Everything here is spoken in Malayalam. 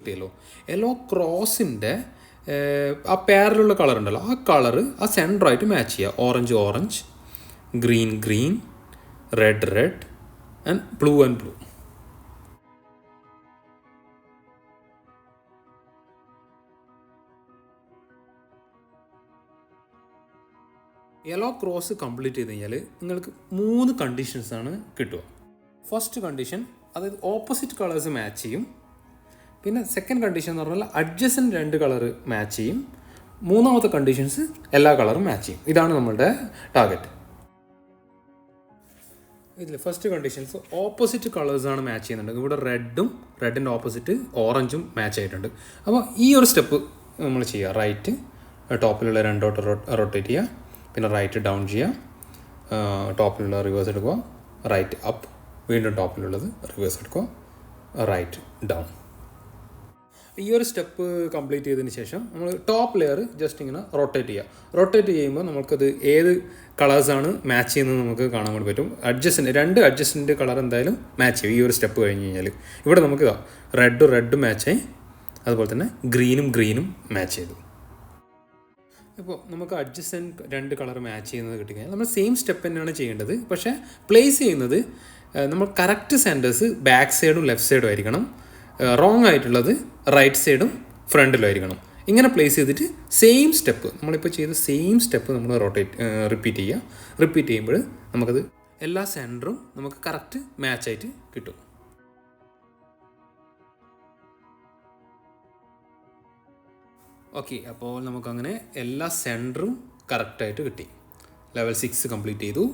കിട്ടിയല്ലോ യെല്ലോ ക്രോസിന്റെ ആ പേരിലുള്ള കളർ ഉണ്ടല്ലോ. ആ കളറ് ആ സെന്ററായിട്ട് മാച്ച് ചെയ്യുക orange orange green green red red and blue and blue yellow cross complete ചെയ്ത് കഴിഞ്ഞാൽ നിങ്ങൾക്ക് മൂന്ന് കണ്ടീഷൻസാണ് കിട്ടുക. ഫസ്റ്റ് കണ്ടീഷൻ അതായത് ഓപ്പോസിറ്റ് കളേഴ്സ് മാച്ച് ചെയ്യും. പിന്നെ സെക്കൻഡ് കണ്ടീഷൻ എന്ന് പറഞ്ഞാൽ അഡ്ജസ്റ്റൻ രണ്ട് കളർ മാച്ച് ചെയ്യും. മൂന്നാമത്തെ കണ്ടീഷൻസ് എല്ലാ കളറും മാച്ച് ചെയ്യും. ഇതാണ് നമ്മളുടെ ടാർഗറ്റ് ഇതിൽ ഫസ്റ്റ് കണ്ടീഷൻസ് ഓപ്പോസിറ്റ് കളേഴ്സാണ് മാച്ച് ചെയ്യുന്നുണ്ട്. ഇവിടെ റെഡും റെഡിന്റെ ഓപ്പോസിറ്റ് ഓറഞ്ചും മാച്ച് ആയിട്ടുണ്ട്. അപ്പോൾ ഈ ഒരു സ്റ്റെപ്പ് നമ്മൾ ചെയ്യുക റൈറ്റ് ടോപ്പിലുള്ള രണ്ടോട്ട് റൊട്ടേറ്റ് ചെയ്യുക പിന്നെ റൈറ്റ് ഡൗൺ ചെയ്യുക ടോപ്പിലുള്ള റിവേഴ്സ് എടുക്കുക. റൈറ്റ് അപ്പ് വീണ്ടും ടോപ്പിലുള്ളത് റിവേഴ്സ് എടുക്കുക. റൈറ്റ് ഡൗൺ ഈ ഒരു സ്റ്റെപ്പ് കംപ്ലീറ്റ് ചെയ്തതിന് ശേഷം നമ്മൾ ടോപ്പ് ലെയർ ജസ്റ്റ് ഇങ്ങനെ റൊട്ടേറ്റ് ചെയ്യുക. റൊട്ടേറ്റ് ചെയ്യുമ്പോൾ നമുക്കത് ഏത് കളേഴ്സാണ് മാച്ച് ചെയ്യുന്നത് നമുക്ക് കാണാൻ വേണ്ടി പറ്റും. അഡ്ജസ്റ്റിന്റെ രണ്ട് അഡ്ജസ്റ്റിന്റെ കളർ എന്തായാലും മാച്ച് ചെയ്യും. ഈ ഒരു സ്റ്റെപ്പ് കഴിഞ്ഞ് കഴിഞ്ഞാൽ. ഇവിടെ നമുക്ക് ഇതാ റെഡ് റെഡ് മാച്ചായി അതുപോലെ തന്നെ ഗ്രീനും ഗ്രീനും മാച്ച് ചെയ്തു. ഇപ്പോൾ നമുക്ക് അഡ്ജസ്റ്റന്റ് രണ്ട് കളർ മാച്ച് ചെയ്യുന്നത് കിട്ടിക്കഴിഞ്ഞാൽ നമ്മൾ സെയിം സ്റ്റെപ്പ് തന്നെയാണ് ചെയ്യേണ്ടത്. പക്ഷേ പ്ലേസ് ചെയ്യുന്നത് നമ്മൾ കറക്റ്റ് സെന്റേഴ്സ് ബാക്ക് സൈഡും ലെഫ്റ്റ് സൈഡും ആയിരിക്കണം. റോങ് ആയിട്ടുള്ളത് റൈറ്റ് സൈഡും ഫ്രണ്ടിലും ആയിരിക്കണം. ഇങ്ങനെ പ്ലേസ് ചെയ്തിട്ട് സെയിം സ്റ്റെപ്പ് നമ്മളിപ്പോൾ ചെയ്ത സെയിം സ്റ്റെപ്പ് നമ്മൾ റൊട്ടേറ്റ് റിപ്പീറ്റ് ചെയ്യുക റിപ്പീറ്റ് ചെയ്യുമ്പോൾ നമുക്കത് എല്ലാ സെന്ററും നമുക്ക് കറക്റ്റ് മാച്ചായിട്ട് കിട്ടും. ഓക്കെ അപ്പോൾ നമുക്കങ്ങനെ എല്ലാ സെന്ററും കറക്റ്റായിട്ട് കിട്ടി. ലെവൽ സിക്സ് കംപ്ലീറ്റ് ചെയ്തു.